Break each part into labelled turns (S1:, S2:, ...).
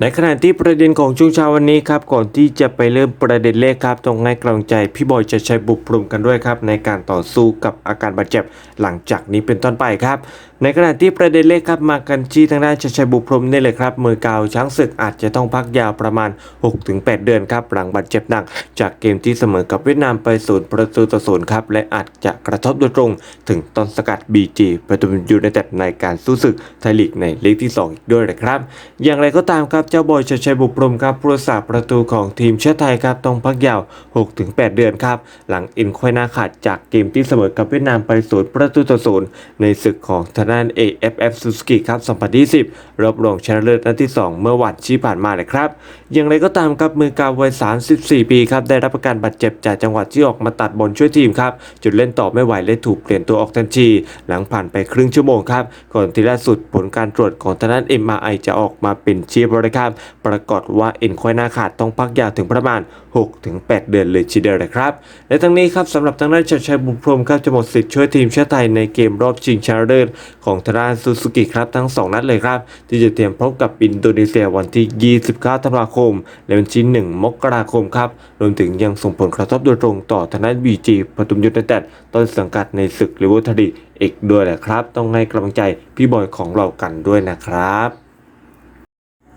S1: ในขณะที่ประเด็นของช่วงเช้าวันนี้ครับก่อนที่จะไปเริ่มประเด็นแรกครับต้องให้กำลังใจพี่บอยจะใช้บุกปรุมกันด้วยครับในการต่อสู้กับอาการบาดเจ็บหลังจากนี้เป็นต้นไปครับในขณะที่ประเด็นแรกครับมากันที่ทางด้านชัยชัยบุกพรมนี่เลยครับมือกาวช้างศึกอาจจะต้องพักยาวประมาณ 6-8 เดือนครับหลังบาดเจ็บหนัก จากเกมที่เสมอกับเวียดนามไปศูนย์ประตูต่อศูนย์ครับและอาจจะกระทบโดยตรง ถึงต้นสกัด BG ประตูยูไนเต็ดในการสู้ศึกไทยลีกในลีกที่ 2 อีกด้วยนะครับ อย่างไรก็ตามครับเจ้าบอยชัยชัยบุกพรมครับผู้รักษาประตูของทีมชาติไทยครับต้องพักยาว 6-8 เดือนครับ หลังอ็นควายนาขาดจากเกมที่เสมอกับเวียดนามไปศูนย์ประตูต่อศูนย์ในศึกของทางด้าน AFF Suzuki ครับ 2020 รอบรองชนะเลิศนัดที่ 2 เมื่อวันที่ผ่านมาเลยครับอย่างไรก็ตามครับมือกาววัย 34 ปีครับได้รับประกันบาดเจ็บจากจังหวะที่ออกมาตัดบอลช่วยทีมครับจุดเล่นต่อไม่ไหวและถูกเปลี่ยนตัวออกทันทีหลังผ่านไปครึ่งชั่วโมงครับก่อนที่ล่าสุดผลการตรวจของทางด้าน MRI จะออกมาเป็นเชียบริครับ ปรากฏว่าเอ็นควายหน้าขาดต้องพักยาวถึงประมาณ 6-8 เดือนเลยทีเดียวนะครับ และทั้งนี้ครับสำหรับทางด้านชัยชัยบุญพรมครับจะหมดสิทธิ์ช่วยทีมชาติไทยในเกมรอบชิงชนะเลิศของทางด้านซูซูกิครับทั้ง 2 นัดเลยครับ ที่จะเตรียมพบกับอินโดนีเซียวันที่ 29 ธันวาคมและวันที่ 1 มกราคมครับรวมถึงยังส่งผลกระทบโดยตรงต่อทางด้านบีจีปทุมยูไนเต็ดต้นสังกัดในศึกลิเวอร์พูลอีกด้วยแหละครับ ต้องให้กำลังใจพี่บอยของเรากันด้วยนะครับ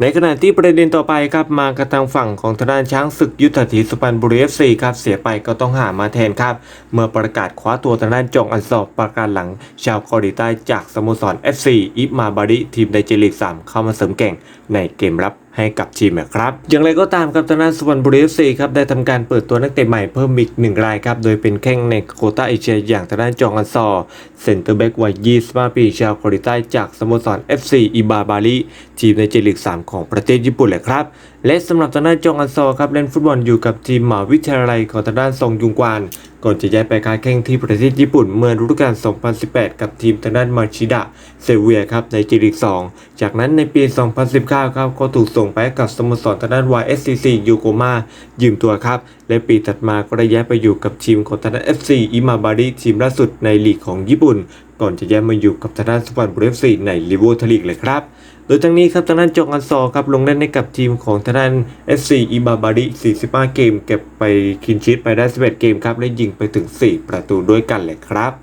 S1: ในขณะที่ประเด็นต่อไปครับมากระทางฝั่งของทางด้านช้างศึกยุทธถีสุพรรณบุรีเอฟซีครับเสียไปก็ต้องหามาแทนครับ เมื่อประกาศคว้าตัวทางด้านจงอันสอบประการหลัง ชาวเกาหลีใต้จากสโมสร FC อิมาบาริทีมในเจลีก3เข้ามาเสริมแก่งในเกมรับ ให้กับทีมนะครับอย่างไรก็ตามครับทางด้านสุพรรณบุรีเอฟซีครับได้ทำการเปิดตัวนักเตะใหม่เพิ่มอีกหนึ่งรายครับโดยเป็นแข้งในโคต้าเอเชียอย่างทางด้านจองอันซอร์เซนเตอร์แบ็กวัย 25 ปีชาวเกาหลีใต้จากสโมสร FC อิบาบาริทีมในเจลีก3 ของประเทศญี่ปุ่นแหละครับ และสำหรับทางด้านจองอันซอร์ครับเล่นฟุตบอลอยู่กับทีมหมาวิทยาลัยของทางด้านซงยุงกวาน ก่อนจะย้ายไปค้าแข่งที่ประเทศญี่ปุ่นเมื่อฤดูกาล 2018 กับทีมทางด้านมาชิดะเซเวียครับในจีลีก 2 จากนั้นในปี 2019 ครับก็ถูกส่งไปกับสโมสรทางด้าน YSCC ยูโกมายืมตัวครับ และปีถัดมาก็ได้ย้ายไปอยู่กับทีมของทางด้าน FC อิมาบาริทีมล่าสุดในลีกของญี่ปุ่น ก่อนจะย้ายมาอยู่กับทางด้านสุพรรณบุรีเอฟซีในลิเวอร์ทลลีกเลยครับ โดยทั้งนี้ครับทางด้านจงอันซอครับลงเล่นให้กับทีมของทางด้าน FC อิบาบาริ 45 เกม เก็บไปคินชิตไปได้ 11 เกมครับ และยิงไปถึง 4 ประตูด้วยกันเลยครับ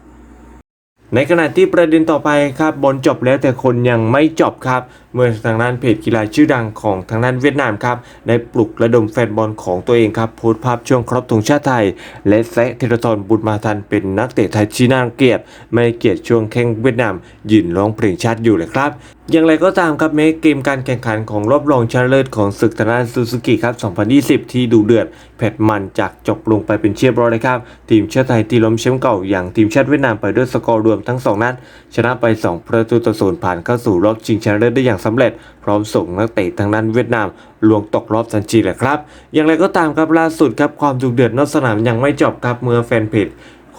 S1: ในขณะที่ประเด็นต่อไปครับบอลจบแล้วแต่คนยังไม่จบครับ เมื่อทางด้านเพจกีฬาชื่อดังของทางด้านเวียดนามครับได้ปลุกระดมแฟนบอลของตัวเองครับโพสต์ภาพช่วงครบธงชาติไทย และแซะธีรทรบุญมาทันเป็นนักเตะไทยที่น่าเกียจไม่เกียรติช่วงแข่งเวียดนามยืนร้องเพลงชาติอยู่เลยครับอย่างไรก็ตามครับแม้เกมการแข่งขันของรอบรองชนะเลิศของศึกทางด้านซูซูกิครับ 2020 ที่ดูเดือดเผ็ดมันจากจบลงไปเป็นเชียบร้อยเลยครับ ทีมชาติไทยที่ล้มแชมป์เก่าอย่างทีมชาติเวียดนามไปด้วยสกอร์รวมทั้ง 2 นัดชนะไป 2 ประตูต่อศูนย์ผ่านเข้าสู่รอบชิงชนะเลิศได้อย่างสำเร็จ พร้อมส่งนักเตะทางด้านเวียดนามลวงตกรอบทันทีแหละครับ อย่างไรก็ตามครับล่าสุดครับความดุเดือดนอกสนามยังไม่จบครับเมื่อแฟนเพจ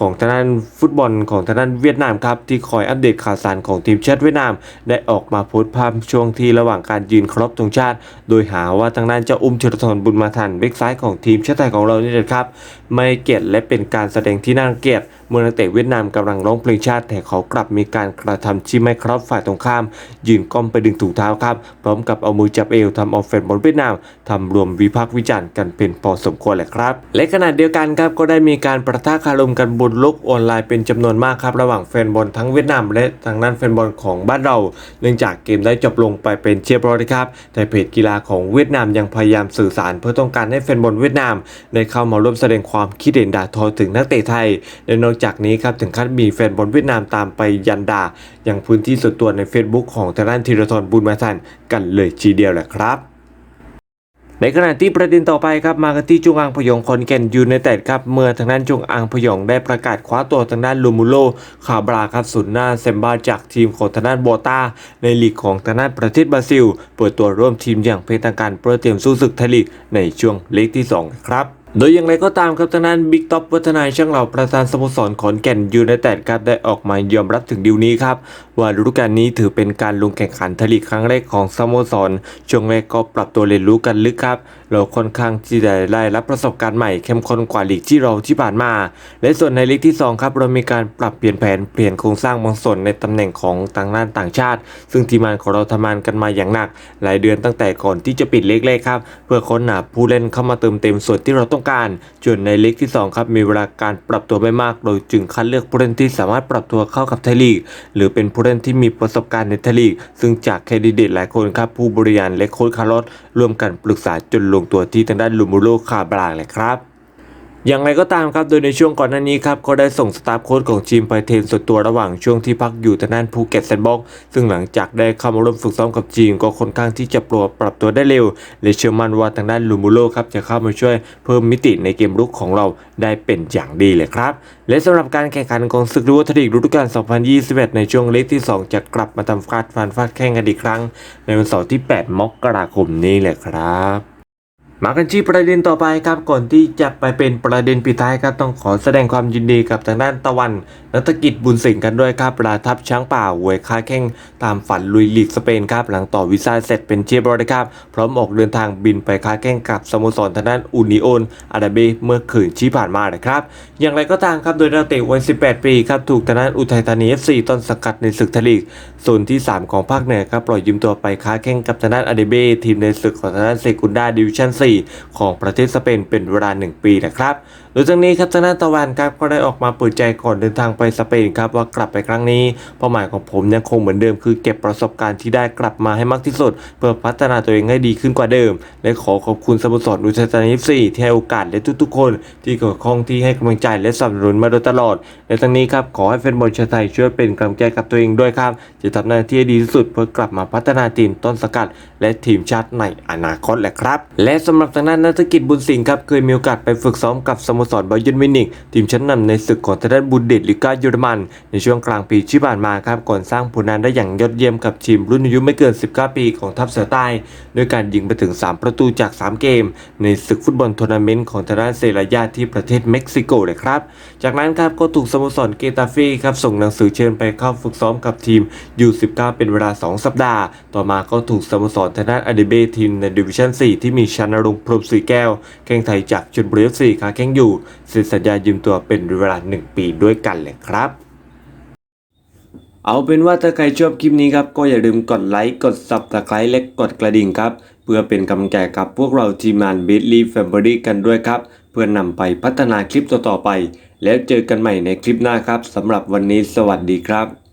S1: ของทางด้านฟุตบอลของทางด้านเวียดนามครับที่คอยอัปเดตข่าวสารของทีมชาติเวียดนาม ได้ออกมาโพสต์ภาพช่วงที่ระหว่างการยืนครบธงชาติ โดยหาว่าทางด้านเจ้าอุ้มเชลทรบุญมาทันเบกซ้ายของทีมชาติไทยของเรานี่นะครับไม่เกียรติและเป็นการแสดงที่น่าเกียจเมื่อนักเตะเวียดนามกำลังร้องเพลงชาติ แต่เขากลับมีการกระทำที่ไม่คารพฝ่ายตรงข้าม ยืนก้มไปดึงถุงเท้าครับ พร้อมกับเอามือจับเอวทำเอาแฟนบอลเวียดนามทำรวมวิพากษ์วิจารณ์กันเป็นพอสมควรแหละครับ และขณะเดียวกันครับก็ได้มีการประทะคารมกันบนโลกออนไลน์เป็นจำนวนมากครับระหว่างแฟนบอลทั้งเวียดนามและทางด้านแฟนบอลของบ้านเรา เนื่องจากเกมได้จบลงไปเป็นเชียบร้อยครับ แต่เพจกีฬาของเวียดนามยังพยายามสื่อสาร เพื่อต้องการให้แฟนบอลเวียดนาม ได้เข้ามาร่วมแสดงความคิดเห็นด่าทอถึงนักเตะไทยและนอกจากนี้ครับถึงขั้นมีแฟนบอลเวียดนามตามไปยันด่าอย่างพื้นที่ส่วนตัวใน Facebook ของทางด้านธีรทรบุญมาทันกันเลยทีเดียวแหละครับ ในขณะที่ประเด็นต่อไปครับมากันที่จุงอางพยองคอนแก่นยูไนเต็ดครับเมื่อทางด้านจุงอางพยองได้ประกาศคว้าตัวทางด้านลูมูโลคาบราครับสุนหน้าเซมบาจากทีมของทางด้านโบตาในลีกของทางด้านประเทศบราซิล เปิดตัวร่วมทีมอย่างเป็นทางการเพื่อเตรียมสู้ศึกไทยลีกในช่วงเลกที่ 2 ครับโดยอย่างไรก็ตามครับทางด้านบิ๊กท็อปวัฒนายช่างเหล่าประธานสโมสรขอนแก่นยูไนเต็ดครับได้ออกมายอมรับถึงดีลนี้ครับ ว่าฤดูกาลนี้ถือเป็นการลงแข่งขันทลีกครั้งแรกของสโมสร ช่วงแรกก็ปรับตัวเรียนรู้กันลึกครับ เราค่อนข้างที่จะได้รับประสบการณ์ใหม่เข้มข้นกว่าลีกที่เราที่ผ่านมา และส่วนในลีกที่สองครับ เรามีการปรับเปลี่ยนแผนเปลี่ยนโครงสร้างบางส่วนในตำแหน่งของต่างด้านต่างชาติ ซึ่งทีมงานของเราทำงานกันมาอย่างหนัก หลายเดือนตั้งแต่ก่อนที่จะปิดเล็กแรกครับ เพื่อค้นหาผู้เล่นเข้ามาเติมเต็มส่วนที่เราต้องการจนในเลกที่สองครับมีเวลาการปรับตัวไม่มาก โดยจึงคัดเลือกผู้เล่นที่สามารถปรับตัวเข้ากับไทยลีก หรือเป็นผู้เล่นที่มีประสบการณ์ในทลีก ซึ่งจากแคนดิเดตหลายคนครับผู้บริหารและโค้ชคาร์ลอสร่วมกันปรึกษาจนลงตัวที่ทางด้านลูมูโรคาบรางเลยครับ อย่างไรก็ตามครับโดยในช่วงก่อนหน้านี้ครับก็ได้ส่งสตาฟโค้ชของทีมไปเทรนส่วนตัวระหว่างช่วงที่พักอยู่ทางด้านภูเก็ตแซนด์บ็อกซ์ซึ่งหลังจากได้เข้ามาร่วมฝึกซ้อมกับทีมก็ค่อนข้างที่จะปรับปรับตัวได้เร็วและเชื่อมั่นว่าทางด้านลูมูโรครับจะเข้ามาช่วยเพิ่มมิติในเกมรุกของเราได้เป็นอย่างดีเลยครับ และสำหรับการแข่งขันของศึกรู้วัฒนิกฤดูกาล 2021 ในช่วงเล็กที่ 2 จะกลับมาทำฟาดฟันฟาดแข่งกันอีกครั้ง ในวันเสาร์ที่ 8 มกราคมนี้แหละครับ มากันที่ประเด็นต่อไปครับก่อนที่จะไปเป็นประเด็นปิดท้ายครับต้องขอแสดงความยินดีกับทางด้านตะวันนัตกิจบุญสิงห์กันด้วยครับปลาทับช้างป่าหวยค้าแข้งตามฝันลุยลีกสเปนครับหลังต่อวีซ่าเสร็จเป็นเชียบร้อยครับพร้อมออกเดินทางบินไปค้าแข้งกับสโมสรทางด้านอูนิโอนอาราเบเมื่อคืนที่ผ่านมานะครับ อย่างไรก็ตามครับโดยนักเตะวัย 18 ปีครับถูกทางด้านอุทัยธานี FC ต้นสกัดในศึกทลีกโซนที่ 3 ของภาคเหนือครับปล่อยยืมตัวไปค้าแข้งกับทางด้านอาราเบทีมในศึกของทางด้านเซกุนดาดิวิชั่น4ของประเทศสเปนเป็นเวลา 1 ปีนะครับ ยจากนี้ครับทางด้านตะวันครับก็ได้ออกมาเปิดใจก่อนเดินทางไปสเปนครับว่ากลับไปครั้งนี้เป้าหมายของผมยังคงเหมือนเดิมคือเก็บประสบการณ์ที่ได้กลับมาให้มากที่สุด เพื่อพัฒนาตัวเองให้ดีขึ้นกว่าเดิม และขอขอบคุณสโมสรอุทัยธานี FC ที่ให้โอกาสและทุกๆ คน ที่เกี่ยวข้องที่ให้กำลังใจและสนับสนุนมาโดยตลอดและทั้งนี้ครับขอให้แฟนบอลชาวไทยช่วยเป็นกำลังใจกับตัวเองด้วยครับจะทำหน้าที่ให้ดีที่สุดเพื่อกลับมาพัฒนาทีมต้นสกัด และทีมชาติในอนาคตแหละครับ และสำหรับทางด้านนักธุรกิจบุญสิงห์ครับเคยมีโอกาสไปฝึกซ้อมกับสโมสรบาเยิร์นมิวนิกทีมชั้นนำในศึกของทางด้านบุนเดสลิก้าเยอรมัน ในช่วงกลางปีที่ผ่านมาครับก่อนสร้างผลงานได้อย่างยอดเยี่ยมกับทีมรุ่นอายุไม่เกิน 19 ปีของทัพเสือใต้ด้วยการยิงไปถึง 3 ประตูจาก 3 เกม ในศึกฟุตบอลทัวร์นาเมนต์ของทางด้านเซรายาที่ประเทศเม็กซิโกเลยครับ จากนั้นครับก็ถูกสโมสรเกตาฟีครับส่งหนังสือเชิญไปเข้าฝึกซ้อมกับทีม U19 เป็นเวลา 2 สัปดาห์ ต่อมาก็ถูกสโมสรทางด้านอเดเบทีมในดิวิชั่น 4 ที่มีชานรงพรมศรีแก้ว แข่งไทยจากชลบุรีเอฟซีค้าแข่งอยู่เซ็นสัญญายืมตัวเป็นเวลา 1 ปีด้วยกันเลยครับ เอาเป็นว่าถ้าใครชอบคลิปนี้ครับ ก็อย่าลืมกดไลค์ กด subscribe และกดกระดิ่งครับ เพื่อเป็นกำลังใจกับพวกเราทีมงาน b i t l y Family กันด้วยครับ เพื่อนำไปพัฒนาคลิปต่อๆไป แล้วเจอกันใหม่ในคลิปหน้าครับสำหรับวันนี้สวัสดีครับ